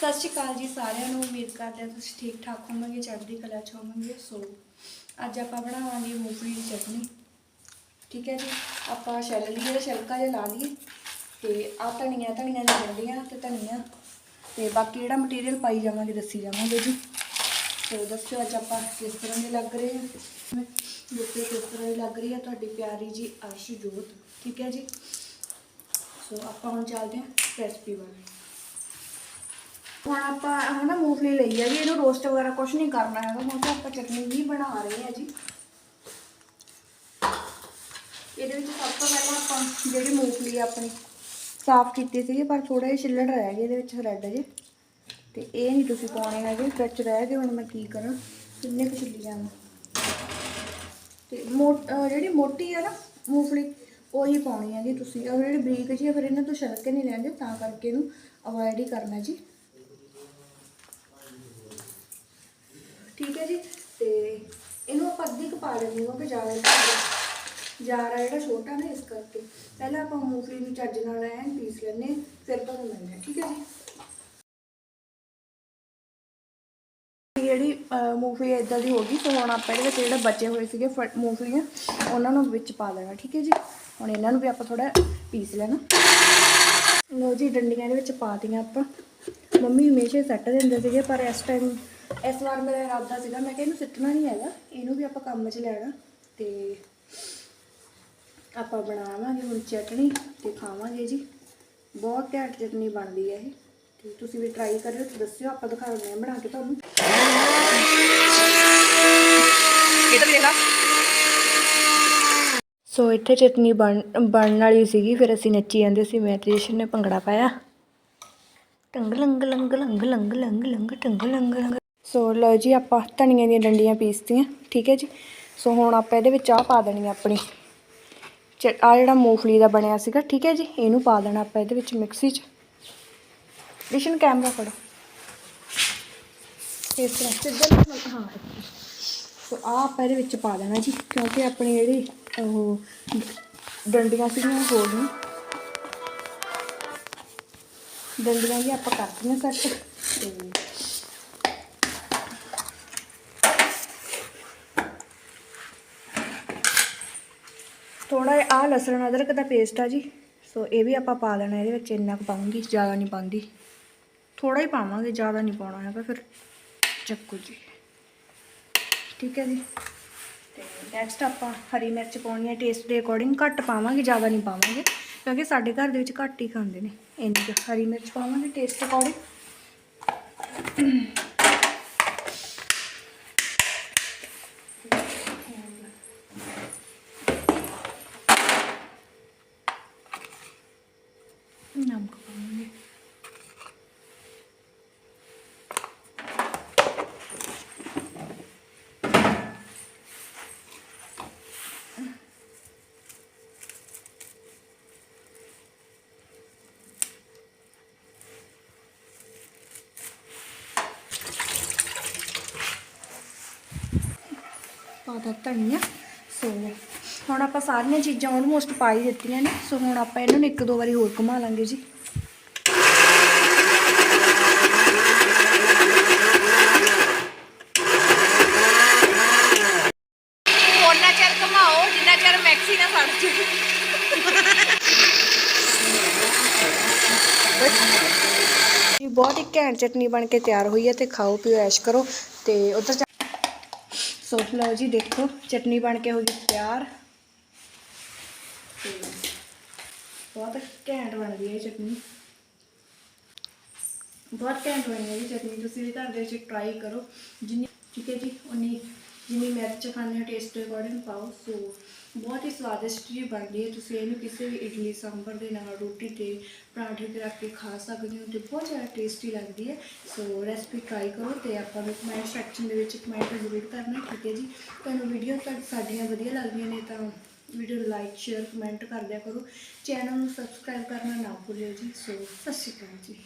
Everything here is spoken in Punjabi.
ਸਤਿ ਸ਼੍ਰੀ ਅਕਾਲ ਜੀ ਸਾਰਿਆਂ ਨੂੰ, ਉਮੀਦ ਕਰਦੇ ਹਾਂ ਤੁਸੀਂ ਠੀਕ ਠਾਕ ਹੋਵੋਗੇ, ਚੜ੍ਹਦੀ ਕਲਾ ਚ ਹੋਵੋਗੇ, ਸੋ ਅੱਜ ਆਪਾਂ ਬਣਾਵਾਂਗੇ ਮੂੰਗਫਲੀ ਦੀ ਚਟਨੀ। ਠੀਕ ਹੈ ਜੀ, ਆਪਾਂ ਛਿੱਲ ਲਈਏ ਤੇ ਛਿਲਕਾ ਜਿਹਾ ਲਾ ਲਈਏ, ਤੇ ਆ ਧਨੀਆ ਧਨੀਆ ਦੀਆਂ ਡੰਡੀਆਂ ਤੇ ਧਨੀਆ, ਤੇ ਬਾਕੀ ਜਿਹੜਾ ਮਟੀਰੀਅਲ ਪਾਈ ਜਾਵਾਂਗੇ, ਦੱਸੀ ਜਾਵਾਂਗੇ ਜੀ। ਸੋ ਦੱਸਿਓ ਅੱਜ ਆਪਾਂ ਕਿਸ ਤਰ੍ਹਾਂ ਦੇ ਲੱਗ ਰਹੇ ਹਾਂ। ਜੁੱਤੇ ਕਿਸ ਤਰ੍ਹਾਂ ਦੀ ਲੱਗ ਰਹੀ ਹੈ ਤੁਹਾਡੀ ਪਿਆਰੀ ਜੀ ਆਸ਼ੂ ਜੋਤ ਠੀਕ ਹੈ ਜੀ, ਸੋ ਆਪਾਂ ਹੁਣ ਚੱਲਦੇ ਹਾਂ ਰੈਸਪੀ ਵੱਲ। ਹੁਣ ਆਪਾਂ ਹਨਾ ਮੂੰਗਫਲੀ ਲਈ ਆ ਜੀ, ਇਹਨੂੰ ਰੋਸਟ ਵਗੈਰਾ ਕੁਝ ਨਹੀਂ ਕਰਨਾ ਹੈਗਾ। ਕਿਉਂਕਿ ਆਪਾਂ ਚਟਨੀ ਵੀ ਬਣਾ ਰਹੇ ਹਾਂ ਜੀ। ਇਹਦੇ ਵਿੱਚ ਸਭ ਤੋਂ ਪਹਿਲਾਂ ਆਪਾਂ ਜਿਹੜੀ ਮੂੰਗਫਲੀ ਆਪਣੀ ਸਾਫ਼ ਕੀਤੀ ਸੀ ਪਰ ਥੋੜਾ ਜਿਹਾ ਛਿੱਲੜ ਰਹਿ ਗਿਆ ਇਹਦੇ ਵਿੱਚ ਰੈੱਡ ਜੇ। ਤੇ ਇਹ ਨਹੀਂ ਤੁਸੀਂ ਪਾਉਣੇ ਹੈਗੇ, ਵਿੱਚ ਰਹਿ ਗਏ, ਹੁਣ ਮੈਂ ਕੀ ਕਰਾਂ, ਕਿੰਨੇ ਕੁ ਛਿੱਲੀ ਜਾਵਾਂ। ਤੇ ਮੋਟ ਜਿਹੜੀ ਮੋਟੀ ਆ ਨਾ ਮੂੰਗਫਲੀ, ਉਹੀ ਪਾਉਣੀ ਹੈ ਜੀ ਤੁਸੀਂ। ਉਹ ਜਿਹੜੀ ਬਰੀਕ ਜੀ ਆ, ਫਿਰ ਇਹਨਾਂ ਤੋਂ ਛਿਲਕੇ ਨਹੀਂ ਲੈਂਦੇ ਤਾਂ ਕਰਕੇ ਇਹਨੂੰ ਅਵੋਇਡ ਹੀ ਕਰਨਾ ਜੀ ਠੀਕ ਹੈ ਜੀ ਤੇ ਇਹਨੂੰ ਆਪਾਂ ਅੱਧੀ ਕੁ ਕਿਉਂਕਿ ਜ਼ਿਆਦਾ ਜਾਰਾ ਜਿਹੜਾ ਛੋਟਾ ਨਾ ਇਸ ਕਰਕੇ। ਪਹਿਲਾਂ ਆਪਾਂ ਮੂੰਗਫਲੀ ਨੂੰ ਚੱਜ ਨਾਲ ਐਨ ਪੀਸ ਲੈਣੇ ਫਿਰ ਤੁਹਾਨੂੰ ਮਿਲਦੇ ਠੀਕ ਹੈ ਜੀ? ਜਿਹੜੀ ਅਹ, ਮੂੰਗਫਲੀ ਇਦਾਂ ਦੀ ਹੋ ਗਈ ਸੋ ਹੁਣ ਆਪਾਂ ਇਹਦੇ ਵਿੱਚ ਜਿਹੜੇ ਬਚੇ ਹੋਏ ਸੀਗੇ ਫ- ਮੂੰਗਫਲੀਆਂ ਉਹਨਾਂ ਨੂੰ ਵਿੱਚ ਪਾ ਦੇਣਾ ਠੀਕ ਹੈ ਜੀ? ਹੁਣ ਇਹਨਾਂ ਨੂੰ ਵੀ ਆਪਾਂ ਥੋੜਾ ਪੀਸ ਲੈਣਾ। ਲੋ ਜੀ ਡੰਡੀਆਂ ਦੇ ਵਿੱਚ ਪਾ ਦਿੱਤੀਆਂ ਆਪਾਂ। ਮੰਮੀ ਹਮੇਸ਼ਾ ਸੱਟ ਦਿੰਦੇ ਸੀਗੇ ਪਰ ਇਸ ਟਾਈਮ ਇਸ ਵਾਰ ਮੇਰਾ ਇਰਾਦਾ ਸੀਗਾ ਮੈਂ ਕਿਹਾ ਇਹਨੂੰ ਸਿੱਟਣਾ ਨਹੀਂ ਹੈਗਾ ਇਹਨੂੰ ਵੀ ਆਪਾਂ ਕੰਮ 'ਚ ਲੈਣਾ ਤੇ ਆਪਾਂ ਬਣਾਵਾਂਗੇ ਹੁਣ ਚਟਣੀ ਤੇ ਖਾਵਾਂਗੇ ਜੀ। ਬਹੁਤ ਘੈਂਟ ਚਟਨੀ ਬਣਦੀ ਹੈ ਇਹ ਤੇ ਤੁਸੀਂ ਵੀ ਟਰਾਈ ਕਰਿਓ ਤੇ ਦੱਸਿਓ ਆਪਾਂ ਦਿਖਾਉਂਦੇ ਹਾਂ ਬਣਾ ਕੇ ਤੁਹਾਨੂੰ। ਇਧਰ ਦੇਖ ਲਾ ਸੋ ਇੱਥੇ ਚਟਨੀ ਬਣ ਬਣਨ ਵਾਲੀ ਸੀਗੀ ਫਿਰ ਅਸੀਂ ਨੱਚੀ ਜਾਂਦੇ ਸੀ ਮੈਂ ਤੇ ਜਸ਼ਨ ਨੇ ਭੰਗੜਾ ਪਾਇਆ। ਟੰਗ ਲੰਗ ਲੰਗ ਲੰਗ ਲੰਗ ਲੰਗ ਲੰਗ ਟੰਗ ਲੰਗ ਲੰਗ ਸੋ ਲਓ ਜੀ, ਆਪਾਂ ਧਨੀਆਂ ਦੀਆਂ ਡੰਡੀਆਂ ਪੀਸਤੀਆਂ, ਠੀਕ ਹੈ ਜੀ? ਸੋ ਹੁਣ ਆਪਾਂ ਇਹਦੇ ਵਿੱਚ ਆਹ ਪਾ ਦੇਣੀ ਆਪਣੀ। ਆ ਜਿਹੜਾ ਮੂੰਗਫਲੀ ਦਾ ਬਣਿਆ ਸੀਗਾ, ਠੀਕ ਹੈ ਜੀ? ਇਹਨੂੰ ਪਾ ਦੇਣਾ ਆਪਾਂ ਇਹਦੇ ਵਿੱਚ ਮਿਕਸੀ 'ਚ। ਜਸ਼ਨ ਕੈਮਰਾ ਫੜੋ। ਇਸ ਤਰ੍ਹਾਂ ਸਿੱਧਾ ਹਾਂ ਸੋ ਆ ਆਪਾਂ ਇਹਦੇ ਵਿੱਚ ਪਾ ਦੇਣਾ ਜੀ, ਕਿਉਂਕਿ ਆਪਣੀ ਜਿਹੜੀ ਉਹ ਡੰਡੀਆਂ ਸੀਗੀਆਂ ਹੋਰ ਗਈਆਂ ਡੰਡੀਆਂ ਜੀ ਆਪਾਂ ਕਰਤੀਆਂ ਕੱਟ ਤੇ ਥੋੜਾ ਆ ਲਸਣ, ਅਦਰਕ ਦਾ ਪੇਸਟ ਆ ਜੀ। ਸੋ ਇਹ ਵੀ ਆਪਾਂ ਪਾ ਲੈਣਾ, ਇਹਦੇ ਵਿੱਚ ਇੰਨਾ ਕੁ ਪਾਉਂਗੀ ਜ਼ਿਆਦਾ ਨਹੀਂ ਪਾਉਂਦੀ। ਥੋੜਾ ਹੀ ਪਾਵਾਂਗੇ, ਜ਼ਿਆਦਾ ਨਹੀਂ ਪਾਉਣਾ ਹੈਗਾ, ਫਿਰ ਚੱਕੂ ਜੀ। ਠੀਕ ਹੈ ਜੀ। ਤੇ ਨੈਕਸਟ ਆਪਾਂ ਹਰੀ ਮਿਰਚ ਪਾਉਣੀ ਹੈ ਟੇਸਟ ਦੇ ਅਕੋਰਡਿੰਗ ਘੱਟ ਪਾਵਾਂਗੇ, ਜ਼ਿਆਦਾ ਨਹੀਂ ਪਾਵਾਂਗੇ। ਕਿਉਂਕਿ ਸਾਡੇ ਘਰ ਦੇ ਵਿੱਚ ਘੱਟ ਹੀ ਖਾਂਦੇ ਨੇ। ਇੰਨੀ ਕੁ ਹਰੀ ਮਿਰਚ ਪਾਵਾਂਗੇ ਟੇਸਟ ਅਕੋਰਡਿੰਗ ਨਮਕ ਪਾਵਾਂਗੇ ਪਾ ਦਿੱਤਾ ਧਨੀਆ ਸੋ ਹੁਣ ਆਪਾਂ ਸਾਰੀਆਂ ਚੀਜ਼ਾਂ ਆਲਮੋਸਟ ਪਾ ਹੀ ਦਿੱਤੀਆਂ ਨੇ। ਸੋ ਹੁਣ ਆਪਾਂ ਇਹਨਾਂ ਨੂੰ ਇੱਕ ਦੋ ਵਾਰੀ ਹੋਰ ਘੁਮਾ ਲਾਂਗੇ ਜੀ। ਉਹਨਾਂ ਚਿਰ ਘਮਾਓ ਜਿੰਨਾ ਚਿਰ ਮੈਕਸੀ ਨਾ ਫੜ ਜੂ। ਇਹ ਬਹੁਤ ਹੀ ਘੈਂਟ ਚਟਨੀ ਬਣ ਕੇ ਤਿਆਰ ਹੋਈ ਹੈ ਤੇ ਖਾਓ ਪੀਓ ਐਸ਼ ਕਰੋ ਤੇ ਉਧਰ ਸੋ ਲਓ ਜੀ ਦੇਖੋ ਚਟਨੀ ਬਣ ਕੇ ਹੋ ਗਈ ਤਿਆਰ ਤੇ ਬਹੁਤ ਘੈਂਟ ਬਣਦੀ ਹੈ ਇਹ ਚਟਨੀ ਬਹੁਤ ਘੈਂਟ ਬਣੀ ਹੈ ਜੀ ਚਟਨੀ ਤੁਸੀਂ ਵੀ ਘਰ ਦੇ ਵਿੱਚ ਟਰਾਈ ਕਰੋ ਜਿੰਨੀ ਠੀਕ ਹੈ ਜੀ ਉਨੀ ਜਿੰਨੀ ਮਿਰਚ ਖਾਣੇ ਹੋ ਟੇਸਟ ਦੇ ਅਕੋਰਡਿੰਗ ਪਾਓ। ਸੋ ਬਹੁਤ ਹੀ ਸਵਾਦਿਸ਼ਟ ਜੀ ਬਣਦੀ ਹੈ। ਤੁਸੀਂ ਇਹਨੂੰ ਕਿਸੇ ਵੀ ਇਡਲੀ, ਸਾਂਬਰ ਦੇ ਨਾਲ, ਰੋਟੀ ਤੇ ਪਰਾਂਠੇ ਤੇ ਰੱਖ ਕੇ ਖਾ ਸਕਦੇ ਹੋ ਤੇ ਬਹੁਤ ਜ਼ਿਆਦਾ ਟੇਸਟੀ ਲੱਗਦੀ ਹੈ। ਸੋ ਰੈਸਪੀ ਟਰਾਈ ਕਰੋ ਤੇ ਆਪਾਂ ਨੂੰ ਕਮੈਂਟ ਸੈਕਸ਼ਨ ਦੇ ਵਿੱਚ ਕਮੈਂਟ ਜ਼ਰੂਰ ਕਰਨਾ, ਠੀਕ ਹੈ ਜੀ? ਤੁਹਾਨੂੰ ਵੀਡੀਓ ਤਾਂ ਸਾਡੀਆਂ ਵਧੀਆ ਲੱਗਦੀਆਂ ਨੇ ਤਾਂ ਵੀਡੀਓ ਲਾਈਕ ਸ਼ੇਅਰ ਕਮੈਂਟ ਕਰ ਦਿਆ ਕਰੋ। ਚੈਨਲ ਨੂੰ ਸਬਸਕ੍ਰਾਈਬ ਕਰਨਾ ਨਾ ਭੁੱਲਿਓ ਜੀ। ਸੋ ਸਤਿ ਸ਼੍ਰੀ ਅਕਾਲ ਜੀ।